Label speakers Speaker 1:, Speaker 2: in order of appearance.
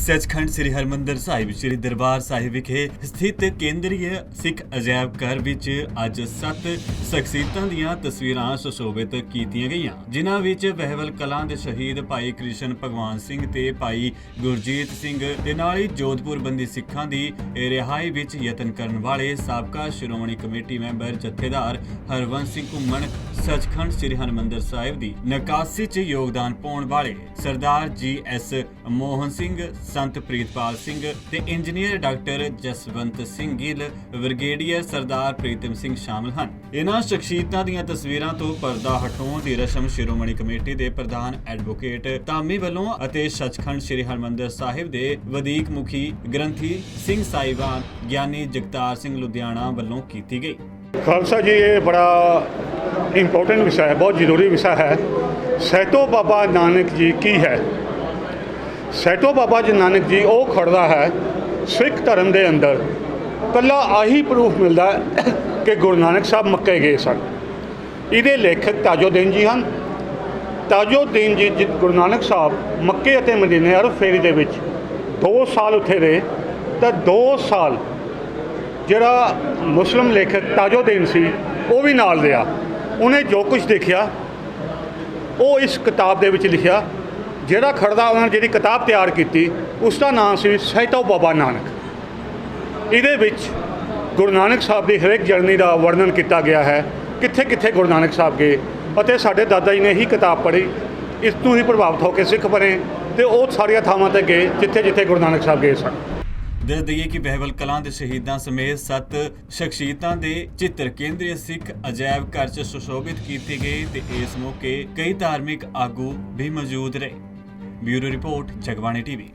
Speaker 1: ਸੱਚਖੰਡ ਸ੍ਰੀ ਹਰਮੰਦਰ ਸਾਹਿਬ, ਸ੍ਰੀ ਦਰਬਾਰ ਸਾਹਿਬ ਵਿਖੇ ਸਥਿਤ ਕੇਂਦਰੀ ਸਿੱਖ ਅਜਾਇਬ ਘਰ ਵਿੱਚ ਅੱਜ ਸੱਤ ਸ਼ਖਸੀਅਤਾਂ ਦੀਆਂ ਤਸਵੀਰਾਂ ਸੁਸ਼ੋਭਿਤ ਕੀਤੀਆਂ ਗਈਆਂ, ਜਿਨ੍ਹਾਂ ਵਿੱਚ ਵਹਿਵਲ ਕਲਾਂ ਦੇ ਸ਼ਹੀਦ ਭਾਈ ਕ੍ਰਿਸ਼ਨ ਭਗਵਾਨ ਸਿੰਘ ਤੇ ਭਾਈ ਗੁਰਜੀਤ ਸਿੰਘ ਤੇ ਨਾਲ ਹੀ ਜੋਧਪੁਰ ਬੰਦੀ ਸਿੱਖਾਂ ਦੀ ਰਿਹਾਈ ਵਿੱਚ ਯਤਨ ਕਰਨ ਵਾਲੇ ਸਾਬਕਾ ਸ਼੍ਰੋਮਣੀ ਕਮੇਟੀ ਮੈਂਬਰ ਜਥੇਦਾਰ ਹਰਵੰਸ ਸਿੰਘ ਘੁੰਮਣ ਸੱਚਖੰਡ ਸ੍ਰੀ ਹਰਮੰਦਰ ਸਾਹਿਬ ਦੀ ਨਕਾਸੀ 'ਚ ਯੋਗਦਾਨ ਪਾਉਣ ਵਾਲੇ ਸਰਦਾਰ ਜੀ ਐਸ ਮੋਹਨ ਸਿੰਘ ਸੰਤ ਪ੍ਰੀਤਪਾਲ ਸਿੰਘ ਤੇ engineer doctor Jaswant Singh Gill, brigadier Sardar Pritam Singh ਸ਼ਾਮਲ ਹਨ। ਇਹਨਾਂ ਸ਼ਖਸੀਅਤਾਂ ਦੀਆਂ ਤਸਵੀਰਾਂ ਤੋਂ ਪਰਦਾ ਹਟਾਉਣ ਦੀ ਰਸਮ ਸ਼੍ਰੋਮਣੀ ਕਮੇਟੀ ਦੇ ਪ੍ਰਧਾਨ ਐਡਵੋਕੇਟ ਧਾਮੀ ਵੱਲੋਂ ਅਤੇ ਸੱਚਖੰਡ ਸ੍ਰੀ ਹਰਮੰਦਰ ਸਾਹਿਬ ਦੇ ਵਧੀਕ ਮੁਖੀ ਗ੍ਰੰਥੀ ਸਿੰਘ ਸਾਹਿਬਾਨ ਗਿਆਨੀ ਜਗਤਾਰ ਸਿੰਘ ਲੁਧਿਆਣਾ ਵੱਲੋਂ ਕੀਤੀ ਗਈ।
Speaker 2: ਖਾਲਸਾ ਜੀ, ਇਹ ਬੜਾ ਇੰਪੋਰਟੈਂਟ ਵਿਸ਼ਾ ਹੈ, ਬਹੁਤ ਜ਼ਰੂਰੀ ਵਿਸ਼ਾ ਹੈ। ਸੈਤੋ ਬਾਬਾ ਨਾਨਕ ਜੀ ਕੀ ਹੈ? ਸੈਟੋ ਬਾਬਾ ਜੀ ਨਾਨਕ ਜੀ, ਉਹ ਖੜਦਾ ਹੈ ਸਿੱਖ ਧਰਮ ਦੇ ਅੰਦਰ। ਕੱਲਾ ਆਹੀ ਪ੍ਰੂਫ ਮਿਲਦਾ ਕਿ ਗੁਰੂ ਨਾਨਕ ਸਾਹਿਬ ਮੱਕੇ ਗਏ ਸਨ। ਇਹਦੇ ਲੇਖਕ ਤਾਜੋਦੀਨ ਜੀ ਹਨ। ਤਾਜੋਦੀਨ ਜੀ ਜਿ- ਗੁਰੂ ਨਾਨਕ ਸਾਹਿਬ ਮੱਕੇ ਅਤੇ ਮਦੀਨੇ ਅਰਬ ਫੇਰੀ ਦੇ ਵਿੱਚ 2 ਸਾਲ ਉੱਥੇ ਰਹੇ। ਤਾਂ 2 ਸਾਲ ਜਿਹੜਾ ਮੁਸਲਮ ਲੇਖਕ ਤਾਜੋਦੀਨ ਸੀ, ਉਹ ਵੀ ਨਾਲ ਰਿਹਾ। ਉਹਨੇ ਜੋ ਕੁਝ ਦੇਖਿਆ, ਉਹ ਇਸ ਕਿਤਾਬ ਦੇ ਵਿੱਚ ਲਿਖਿਆ ਜਿਹੜਾ ਖੜਦਾ ਉਹਨਾਂ ਨੇ ਜਿਹੜੀ ਕਿਤਾਬ ਤਿਆਰ ਕੀਤੀ ਉਸ ਦਾ ਨਾਮ ਸੀ ਸ਼ਹਿਤਾ ਬਾਬਾ ਨਾਨਕ। ਇਹਦੇ ਵਿੱਚ ਗੁਰੂ ਨਾਨਕ ਸਾਹਿਬ ਦੀ ਹਰੇਕ ਜਰਨੀ ਦਾ ਵਰਣਨ ਕੀਤਾ ਗਿਆ ਹੈ, ਕਿੱਥੇ ਕਿੱਥੇ ਗੁਰੂ ਨਾਨਕ ਸਾਹਿਬ ਗਏ, ਅਤੇ ਸਾਡੇ ਦਾਦਾ ਜੀ ਨੇ ਹੀ ਕਿਤਾਬ ਪੜ੍ਹੀ, ਇਸ ਤੋਂ ਹੀ ਪ੍ਰਭਾਵਿਤ ਹੋ ਕੇ ਸਿੱਖ ਬਣੇ, ਤੇ ਉਹ ਸਾਰੀਆਂ ਥਾਵਾਂ ਤੇ ਗਏ, ਜਿੱਥੇ ਜਿੱਥੇ ਗੁਰੂ ਨਾਨਕ ਸਾਹਿਬ ਗਏ ਸਨ।
Speaker 1: ਦੱਸ ਦਈਏ ਕਿ ਬਹਿਬਲ ਕਲਾਂ ਦੇ ਸ਼ਹੀਦਾਂ ਸਮੇਤ ਸੱਤ ਸ਼ਖਸੀਅਤਾਂ ਦੇ ਚਿੱਤਰ ਕੇਂਦਰੀ ਸਿੱਖ ਅਜਾਇਬ ਘਰ 'ਚ ਸੁਸ਼ੋਭਿਤ ਕੀਤੇ ਗਏ, ਤੇ ਇਸ ਮੌਕੇ ਕਈ ਧਾਰਮਿਕ ਆਗੂ ਵੀ ਮੌਜੂਦ ਰਹੇ। Bureau report Jagvani TV.